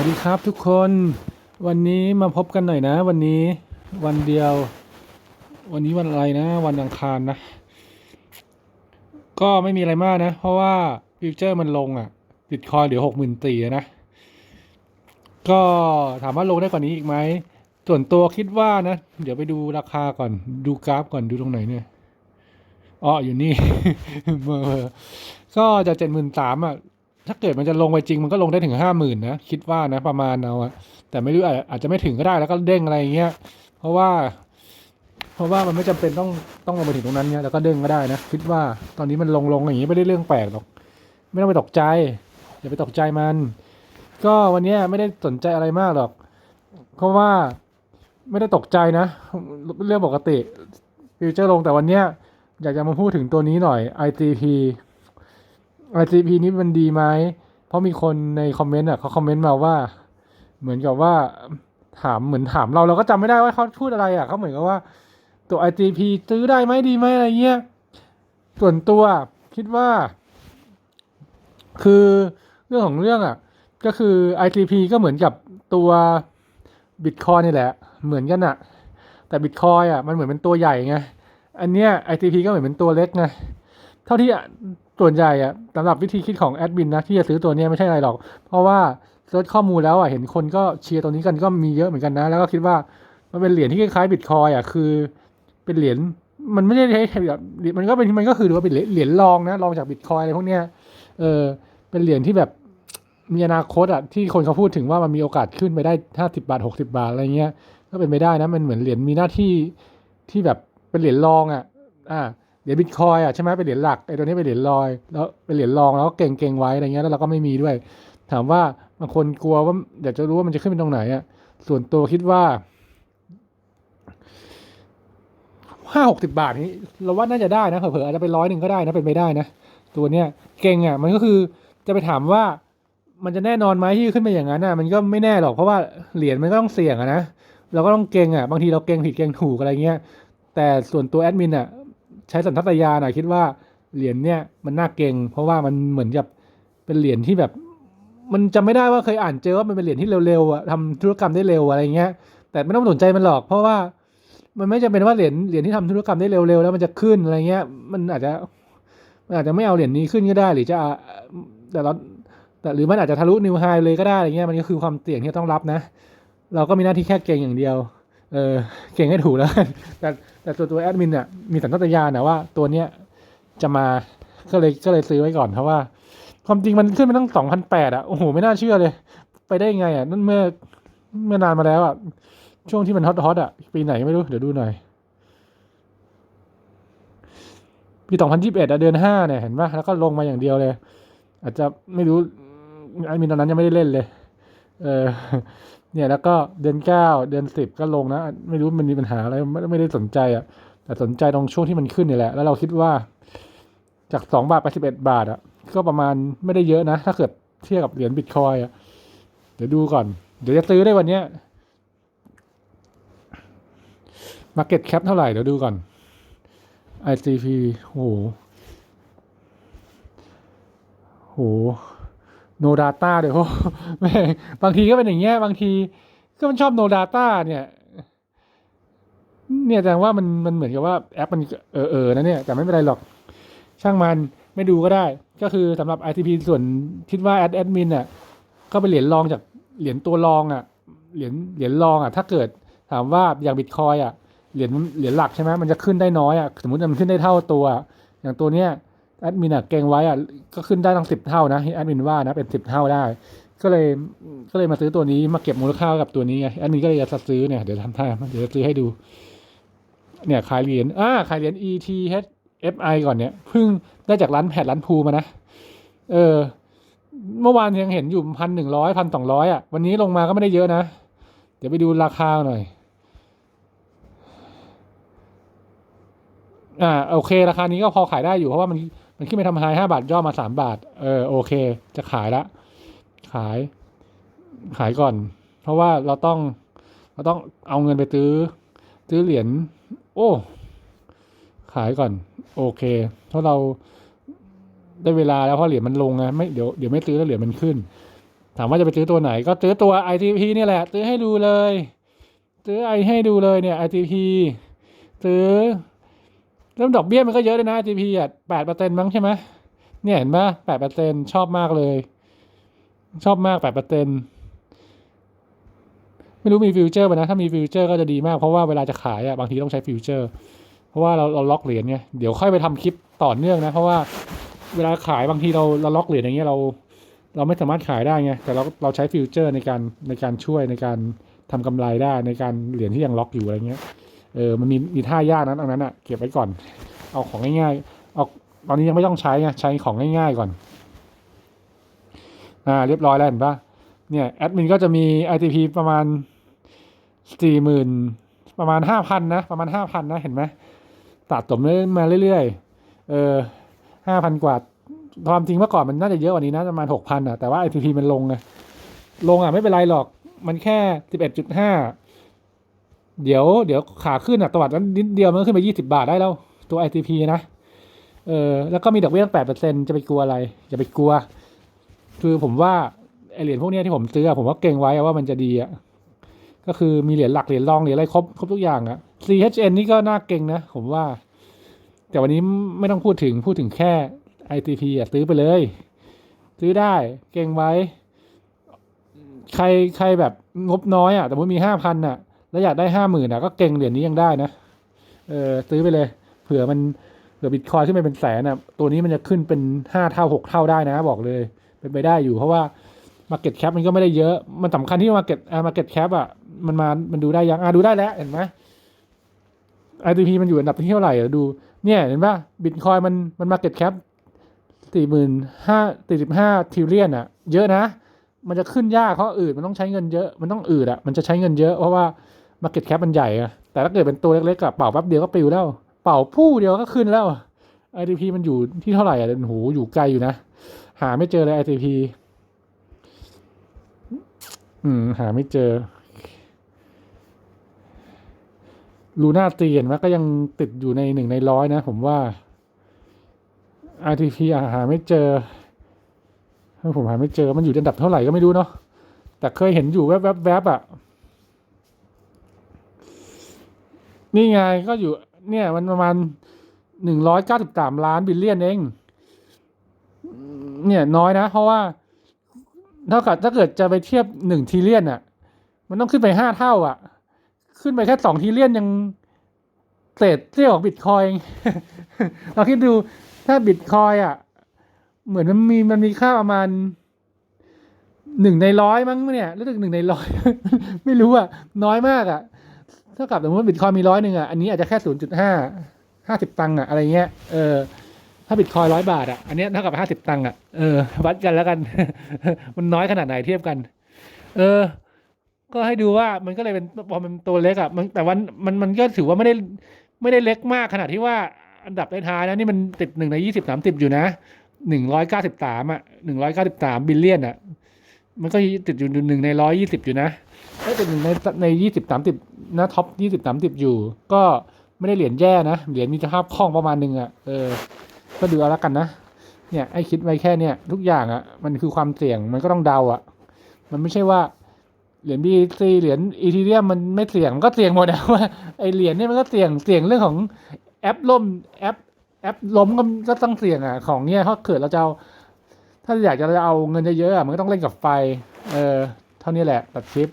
วัสดีครับทุกคนวันนี้มาพบกันหน่อยนะ วันนี้วันเดียว วันนี้วันอะไรนะ วันอังคารนะ ก็ไม่มีอะไรมากนะ เพราะว่าฟิวเจอร์มันลงอะบิตคอยเหลือหกหมื่นตีนะ ก็ถามว่าลงได้กว่านี้อีกไหมส่วนตัวคิดว่านะ เดี๋ยวไปดูราคาก่อนดูกราฟก่อนดูตรงไหนเนี่ยอ๋ออยู่นี่เมอก็จะเจ็ดหมื่นสามอะ ถ้าเกิดมันจะลงไปจริงมันก็ลงได้ถึงห้าหมื่นนะ คิดว่านะประมาณเอาอะแต่ไม่รู้อาจจะไม่ถึงก็ได้แล้วก็เด้งอะไรอย่างเงี้ย เพราะว่า เพราะว่ามันไม่จำเป็นต้องต้องลงไปถึงตรงนั้นเนี่ยแล้วก็เด้งก็ได้นะ คิดว่าตอนนี้มันลงลงอย่างงี้ไม่ได้เรื่องแปลกหรอก ไม่ต้องไปตกใจอย่าไปตกใจมัน ก็วันนี้ไม่ได้สนใจอะไรมากหรอก เพราะว่าไม่ได้ตกใจนะ เรื่องปกติฟิวเจอร์ลงแต่วันนี้อยากจะมาพูดถึงตัวนี้หน่อย ITP ITP นี้มันดีไหม เพราะมีคนในคอมเมนต์อะเขาคอมเมนต์มาว่า เหมือนกับว่าถามเหมือนถามเราเราก็จำไม่ได้ว่าเขาพูดอะไรอะเขาเหมือนกับว่าตัว ITP ซื้อได้ไหมดีไหมอะไรเงี้ย ส่วนตัวคิดว่า คือเรื่องของเรื่องอะ ก็คือ ITP ก็เหมือนกับตัว Bitcoin นี่แหละ เหมือนกันอะ แต่ Bitcoin อะมันเหมือนเป็นตัวใหญ่ไง อันเนี้ย ITP ก็เหมือนเป็นตัวเล็กไง เท่าที่ส่วนใหญ่อะสำหรับวิธีคิดของแอดมินนะที่จะซื้อตัวนี้ไม่ใช่อะไรหรอก เพราะว่าเซิร์ชข้อมูลแล้วอะเห็นคนก็เชียร์ตัวนี้กันก็มีเยอะเหมือนกันนะ แล้วก็คิดว่ามันเป็นเหรียญที่คล้ายๆบิตคอยอะคือเป็นเหรียญมันไม่ได้ใช้แบบมันก็เป็นมันก็คือถือว่าเป็นเหรียญรองนะรองจากบิตคอยอะไรพวกเนี้ยเออเป็นเหรียญที่แบบมีอนาคตอะที่คนเขาพูดถึงว่ามันมีโอกาสขึ้นไปได้ห้าสิบาทหกสิบาทอะไรเงี้ยก็เป็นไปได้นะมันเหมือนเหรียญมีหน้าที่ที่แบบเป็นเหรียญรองอะอ่า เหรียญบิตคอยอะใช่ไหมเป็นเหรียญหลักไอ้ตัวนี้เป็นเหรียญลอย แล้วเป็นเหรียญรองแล้วก็เก่งเก่งไว้อะไรเงี้ยแล้วเราก็ไม่มีด้วย ถามว่าบางคนกลัวว่าอยากจะรู้ว่ามันจะขึ้นเป็นตรงไหนอะส่วนตัวคิดว่าห้าหกสิบาทนี้เราว่าน่าจะได้นะเผลอๆอาจจะไปร้อยหนึ่งก็ได้นะเป็นไปได้นะตัวเนี้ยเก่งอะมันก็คือจะไปถามว่ามันจะแน่นอนไหมที่ขึ้นไปอย่างนั้นอะมันก็ไม่แน่หรอกเพราะว่าเหรียญมันก็ต้องเสี่ยงอะนะเราก็ต้องเก่งอะบางทีเราเก่งผิดเก่งถูกอะไรเงี้ยแต่ส่วนตัวแอดมินอะ ใช้สัญชาตญาณอะคิดว่าเหรียญเนี่ยมันน่าเก่ง เพราะว่ามันเหมือนกับเป็นเหรียญที่แบบ มันจำไม่ได้ว่าเคยอ่านเจอว่ามันเป็นเหรียญที่เร็วๆอะทำธุรกรรมได้เร็วอะไรเงี้ย แต่ไม่ต้องสนใจมันหรอก เพราะว่ามันไม่จำเป็นว่าเหรียญเหรียญที่ทำธุรกรรมได้เร็วๆแล้วมันจะขึ้นอะไรเงี้ย มันอาจจะมันอาจจะไม่เอาเหรียญนี้ขึ้นก็ได้ หรือจะแต่เราแต่หรือมันอาจจะทะลุนิวไฮเลยก็ได้อะไรเงี้ยมันก็คือความเสี่ยงที่ต้องรับนะ เราก็มีหน้าที่แค่เก่งอย่างเดียว เออเก่งให้ถูกแล้วแต่แต่ตัวตัวแอดมินเนี่ยมีสัญชาตญาณนะว่าตัวเนี้ยจะมาก็เลยก็เลยซื้อไว้ก่อนเพราะว่า ความจริงมันขึ้นไปตั้งสองพันแปดอะโอ้โหไม่น่าเชื่อเลย ไปได้ไงอะนั่นเมื่อเมื่อนานมาแล้วอะช่วงที่มันฮอตฮอตอะปีไหนไม่รู้เดี๋ยวดูหน่อยปีสองพันยี่สิบเอ็ดเดือนห้าเนี่ยเห็นปะแล้วก็ลงมาอย่างเดียวเลย อาจจะไม่รู้ไอ้มินตอนนั้นยังไม่ได้เล่นเลย เออ เนี่ยแล้วก็เดือนเก้าเดือนสิบก็ลงนะ ไม่รู้มันมีปัญหาอะไรไม่ไม่ได้สนใจอะแต่สนใจตรงช่วงที่มันขึ้นนี่แหละ แล้วเราคิดว่า จากสองบาทไปสิบเอ็ดบาทอะ ก็ประมาณไม่ได้เยอะนะ ถ้าเกิดเทียบกับเหรียญบิตคอยอะเดี๋ยวดูก่อน เดี๋ยวจะซื้อได้วันเนี้ย Market Cap เท่าไหร่ เดี๋ยวดูก่อน ICP โห โห no data เดี๋ยวแม่บางทีก็เป็นอย่างเงี้ยบางทีก็มันชอบ no data เนี่ย เนี่ยแสดงว่ามันมันเหมือนกับว่าแอปมันเออเออนะเนี่ยแต่ไม่เป็นไรหรอกช่างมันไม่ดูก็ได้ ก็คือสำหรับ ITP ส่วนคิดว่าแอดแอดมินอะก็เป็นเหรียญรองจากเหรียญตัวรองอะเหรียญเหรียญรองอะถ้าเกิดถามว่าอย่างบิตคอยอะเหรียญเหรียญหลักใช่ไหมมันจะขึ้นได้น้อยอะสมมติมันขึ้นได้เท่าตัว อย่างตัวเนี้ย แอดมินอะเก่งไว้อะก็ขึ้นได้ตั้งสิบเท่านะแอดมินว่านะเป็นสิบเท่าได้ ก็เลยก็เลยมาซื้อตัวนี้มาเก็บมูลค่ากับตัวนี้ไงแอดมินก็เลยจะซื้อเนี่ยเดี๋ยวทำท่าเดี๋ยวจะซื้อให้ดู เนี่ยขายเหรียญอ่าขายเหรียญ ETH FI ก่อนเนี่ยเพิ่งได้จากร้านแพดร้านภูมานะเออ เมื่อวานยังเห็นอยู่พันหนึ่งร้อยพันสองร้อยอะวันนี้ลงมาก็ไม่ได้เยอะนะ เดี๋ยวไปดูราคาหน่อยอ่าโอเค ราคานี้ก็พอขายได้อยู่เพราะว่ามัน มันขึ้นไปทำไฮห้าบาทย่อมาสามบาท เออโอเค จะขายละ ขาย ขายก่อน เพราะว่าเราต้อง เราต้องเอาเงินไปซื้อ ซื้อเหรียญ โอ้ ขายก่อน โอเค เพราะเราได้เวลาแล้วเพราะเหรียญมันลงไงไม่เดี๋ยวเดี๋ยวไม่ซื้อแล้วเหรียญมันขึ้น ถามว่าจะไปซื้อตัวไหน ก็ซื้อตัว ITP นี่แหละ ซื้อให้ดูเลย ซื้อไอให้ดูเลยเนี่ย ITP ซื้อ เริ่มดอกเบี้ยมันก็เยอะเลยนะ ITP อะแปดเปอร์เซ็นต์มั้งใช่ไหมเนี่ยเห็นปะแปดเปอร์เซ็นต์ชอบมากเลย ชอบมากแปดเปอร์เซ็นต์ไม่รู้มีฟิวเจอร์ไหมนะ ถ้ามีฟิวเจอร์ก็จะดีมาก เพราะว่าเวลาจะขายอะบางทีต้องใช้ฟิวเจอร์ เพราะว่าเราเราล็อกเหรียญไงเดี๋ยวค่อยไปทำคลิปต่อเนื่องนะ เพราะว่าเวลาขายบางทีเราเราล็อกเหรียญอย่างเงี้ยเรา เราไม่สามารถขายได้ไงแต่เราเราใช้ฟิวเจอร์ในการในการช่วยในการทำกำไรได้ในการเหรียญที่ยังล็อกอยู่อะไรเงี้ย เออมันมีมีท่ายากนะตรงนั้นอะเก็บไว้ก่อน เอาของง่ายๆเอาตอนนี้ยังไม่ต้องใช้ไงใช้ของง่ายๆก่อนอ่าเรียบร้อยแล้วเห็นปะเนี่ยแอดมินก็จะมี ITP ประมาณสี่หมื่นประมาณห้าพันนะประมาณห้าพันนะเห็นไหมสะสมมาเรื่อยๆเออห้าพันกว่าความจริงเมื่อก่อนมันน่าจะเยอะกว่านี้นะประมาณหกพันอะแต่ว่า ITP มันลงไงลงอะไม่เป็นไรหรอกมันแค่สิบเอ็ดจุดห้า เดี๋ยวเดี๋ยวขาขึ้นอะตวัดนั้นนิดเดียวมันก็ขึ้นไปยี่สิบาทได้แล้ว ตัว ITP นะเออแล้วก็มีดอกเบี้ยแปดเปอร์เซ็นจะไปกลัวอะไร อย่าไปกลัว คือผมว่าไอเหรียญพวกนี้ที่ผมซื้อผมว่าเก่งไว้ว่ามันจะดีอะก็คือมีเหรียญหลักเหรียญรองเหรียญอะไรครบครบทุกอย่างอะ CHN นี่ก็น่าเก่งนะผมว่า แต่วันนี้ไม่ต้องพูดถึงพูดถึงแค่ ITP อะซื้อไปเลย ซื้อได้เก่งไว้ ใครใครแบบงบน้อยอะแต่ว่ามีห้าพันอะ แล้วอยากได้ห้าหมื่นอะก็เก่งเหรียญนี้ยังได้นะเออซื้อไปเลย เผื่อมันเผื่อบิตคอยขึ้นไปเป็นแสนอะตัวนี้มันจะขึ้นเป็นห้าเท่าหกเท่าได้นะ บอกเลย เป็นไปได้อยู่ เพราะว่า Market Cap มันก็ไม่ได้เยอะ มันสำคัญที่ Market อ่า Market Cap อะมันมามันดูได้ยังอ่าดูได้แล้วเห็นไหม ITP มันอยู่อันดับที่เท่าไหร่อะดูเนี่ยเห็นป่ะบิตคอยมันมัน Market Cap สี่หมื่นห้าสี่สิบห้าทิลเลียนอะ เยอะนะ มันจะขึ้นยากเพราะอืดมันต้องใช้เงินเยอะ มันต้องอืดอะ มันจะใช้เงินเยอะ เพราะว่า Market Cap มันใหญ่อะแต่ถ้าเกิดเป็นตัวเล็กๆกับเป่าแป๊บเดียวก็ปลิวแล้ว เป่าผู้เดียวก็ขึ้นแล้ว ITP มันอยู่ที่เท่าไหร่อะโอ้โหอยู่ไกลอยู่นะ หาไม่เจอเลย ITP อืม หาไม่เจอลูน่าตีเห็นไหมก็ยังติดอยู่ในหนึ่งในร้อยนะ ผมว่า RTP อะหาไม่เจอผมหาไม่เจอมันอยู่อันดับเท่าไหร่ก็ไม่รู้เนาะแต่เคยเห็นอยู่แวบๆแวบๆอะ นี่ไงก็อยู่ เนี่ยมันประมาณหนึ่งร้อยเก้าสิบสามล้านบิลเลียนเอง เนี่ยน้อยนะ เพราะว่าเท่ากับถ้าเกิดจะไปเทียบหนึ่งทีเลียนอะ มันต้องขึ้นไปห้าเท่าอะ ขึ้นไปแค่สองทีเลียนยังเศษเสี้ยวของบิตคอยเองเราคิดดูถ้าบิตคอยอะ เหมือนมันมีมันมีค่าประมาณหนึ่งในร้อยมั้งเนี่ยรู้สึกหนึ่งในร้อย ไม่รู้อะ น้อยมากอะ เท่ากับสมมติว่าบิตคอยนมีร้อยหนึ่งอะอันนี้อาจจะแค่ศูนย์จุดห้าห้าสิบตังค์อะอะไรเงี้ยเออถ้าบิตคอยร้อยบาทอะอันนี้เท่ากับห้าสิบตังค์อะเออวัดกันแล้วกัน มันน้อยขนาดไหนเทียบกัน เออ ก็ให้ดูว่ามันก็เลยเป็นพอมันตัวเล็กอะมันแต่วันมันมันก็ถือว่าไม่ได้ไม่ได้เล็กมากขนาดที่ว่าอันดับท้ายนะนี่มันติดหนึ่งในยี่สิบสามสิบอยู่นะหนึ่งร้อยเก้าสิบสามอะหนึ่งร้อยเก้าสิบสามบิลเลียนอะ มันก็ติดอยู่หนึ่งในร้อยยี่สิบอยู่นะก็ติดหนึ่งในในยี่สิบสามสิบนะท็อปยี่สิบสามสิบอยู่ ก็ไม่ได้เหรียญแย่นะ เหรียญมีสภาพคล่องประมาณหนึ่งอะเออก็ดูเอาละกันนะเนี่ยไอ้คิดไว้แค่เนี่ยทุกอย่างอะมันคือความเสี่ยงมันก็ต้องเดาอะ มันไม่ใช่ว่าเหรียญ BTC เหรียญอีทีเรียมมันไม่เสี่ยงมันก็เสี่ยงหมดนะว่าไอเหรียญเนี่ยมันก็เสี่ยงเสี่ยงเรื่องของแอปล่มแอปแอปล้มก็ก็ต้องเสี่ยงอะของเนี่ยถ้าเกิดเราจะเอา ถ้าอยากจะเอาเงินเยอะๆมันก็ต้องเล่นกับไฟ เออ เท่านี้แหละตัดคลิป